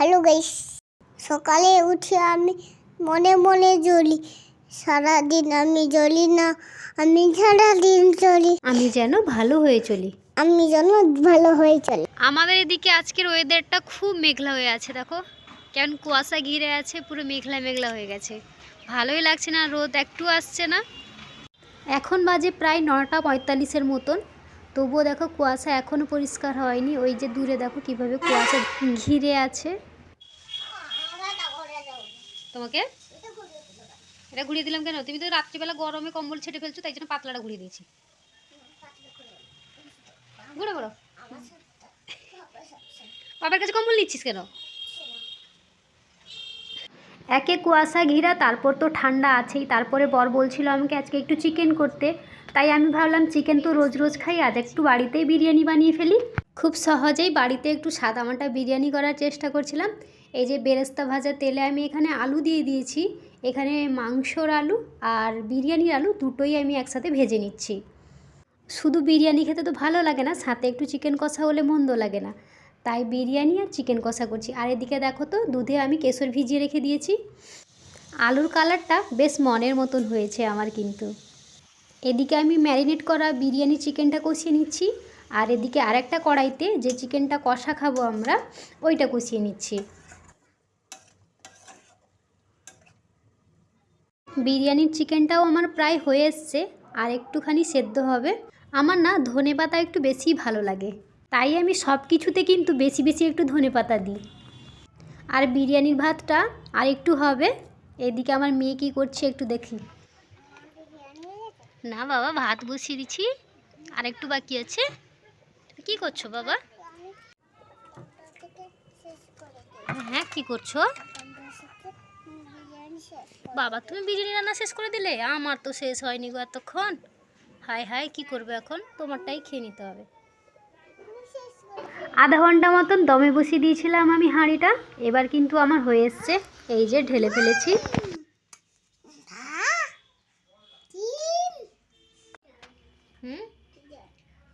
Hello guys সকালে উঠে আমি মনে মনে জ্বলি। সারাদিন আমি জ্বলি না আমি সারাদিন চলি আমি যেন ভালো হয়ে চলি। আমি যেন ভালো হয়ে চলি। আমাদের এদিকে আজকের ওয়েদারটা খুব মেঘলা হয়ে আছে দেখো। কেমন কুয়াশা ঘিরে আছে পুরো মেঘলা মেঘলা হয়ে গেছে। ভালোই লাগছে না রোদ একটু আসছে না। এখন বাজে প্রায় নটা পঁয়তাল্লিশের মতন। তবুও দেখো কুয়াশা এখনও পরিষ্কার হয়নি। ওই যে দূরে দেখো কীভাবে কুয়াশা ঘিরে আছে। তোমাকে? এটা ঘুরিয়ে দিলাম কেন? তুমি তো রাত্রিবেলা গরমে কম্বল ছেটে ফেলছো তাই জন্য পাতলাটা ঘুরিয়ে দিয়েছি। ঘুরে বলো বাবার কাছে কম্বল নিচ্ছিস কেন? একে কুয়াশা, ঘিরা, তারপর তো ঠান্ডা আছেই। তারপরে বর বলছিল আমাকে আজকে একটু চিকেন করতে। তাই আমি ভাবলাম চিকেন তো রোজ রোজ খাই, আজ একটু বাড়িতেই বিরিয়ানি বানিয়ে ফেলি। খুব সহজেই বাড়িতে একটু সাদামাটা বিরিয়ানি করার চেষ্টা করছিলাম। এই যে বেরেস্তা ভাজা তেলে আমি এখানে আলু দিয়ে দিয়েছি। এখানে মাংসর আলু আর বিরিয়ানির আলু দুটোই আমি একসাথে ভেজে নিচ্ছি। শুধু বিরিয়ানি খেতে তো ভালো লাগে না, সাথে একটু চিকেন কষা হলে মন্দ লাগে না। তাই বিরিয়ানি আর চিকেন কষা করছি। আর এদিকে দেখো তো, দুধে আমি কেশর ভিজিয়ে রেখে দিয়েছি। আলুর কালারটা বেশ মনের মতন হয়েছে আমার কিন্তু। এদিকে আমি ম্যারিনেট করা বিরিয়ানি চিকেনটা কষিয়ে নিচ্ছি। আর এদিকে আরেকটা কড়াইতে যে চিকেনটা কষা খাব আমরা, ওইটা কষিয়ে নিচ্ছি। বিরিয়ানির চিকেনটাও আমার প্রায় হয়ে এসছে, আর একটুখানি সেদ্ধ হবে। আমার না ধনে পাতা একটু বেশি ভালো লাগে। তাই আমি সব কিছুতে কিন্তু বেশি বেশি একটু ধনে পাতা দিই। আর বিরিয়ানির ভাতটা আর একটু হবে। এদিকে আমার মেয়ে কী করছে একটু দেখি। না বাবা, ভাত বসিয়ে দিচ্ছি। আর একটু বাকি আছে। কি করছ বাবা? হ্যাঁ কি করছ? বাবা, তুমি বিরিয়ানি রান্না শেষ করে দিলে? আমার তো শেষ হয়নি গো এতক্ষণ। হাই হায়, কি করবে এখন? তোমারটাই খেয়ে নিতে হবে। আধা ঘণ্টা মতন দমে বসিয়ে দিয়েছিলাম আমি হাঁড়িটা। এবার কিন্তু আমার হয়ে এসছে। এই যে ঢেলে ফেলেছি। হুম?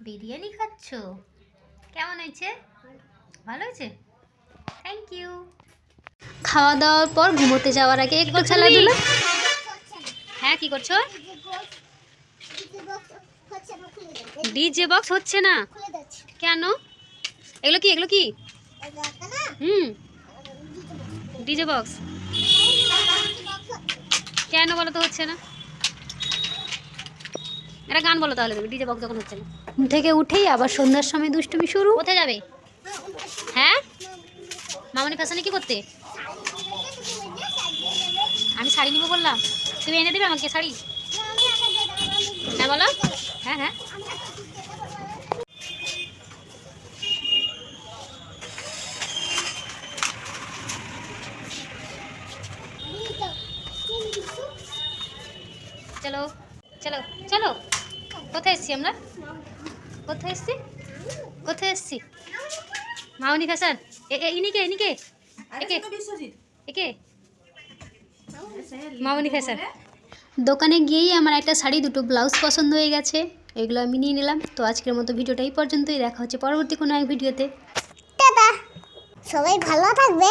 বিরিয়ানি খাচ্ছ? কেমন হয়েছে? ভালো হয়েছে? থ্যাংক ইউ খাওয়া দাওয়ার পর ঘুমোতে যাওয়ার আগে একবার একটু খেলাধুলা? হ্যাঁ কি করছ? ডিজে বক্স হচ্ছে না? কেন? এগুলো কি এগুলো কি? হুম। DJ box. কেন বলো তো হচ্ছে না? একটা গান বলো তাহলে তুমি ডিজে বক্স যখন হচ্ছে না। ঘুম থেকে উঠেই আবার সন্ধ্যার সময় দুষ্টুমি শুরু। কোথায় যাবে? হ্যাঁ? মামনি ফ্যাশনে কি করতে? আমি শাড়ি নিবো বললাম। তুমি এনে দেবে আমাকে শাড়ি? হ্যাঁ বলো। হ্যাঁ হ্যাঁ। চলো চলো চলো। কোথায় এসছি আমরা? কোথায় এসছি? কোথায় এসছি? এ এ, ইনিকে ইনিকে একে একে? মামনি ফ্যাশন দোকানে গিয়েই আমার একটা শাড়ি দুটো ব্লাউজ পছন্দ হয়ে গেছে। এগুলো আমি নিয়ে নিলাম। তো আজকের মতো ভিডিওটা এই পর্যন্তই। দেখা হচ্ছে পরবর্তী কোনো এক ভিডিওতে। সবাই ভালো থাকবে।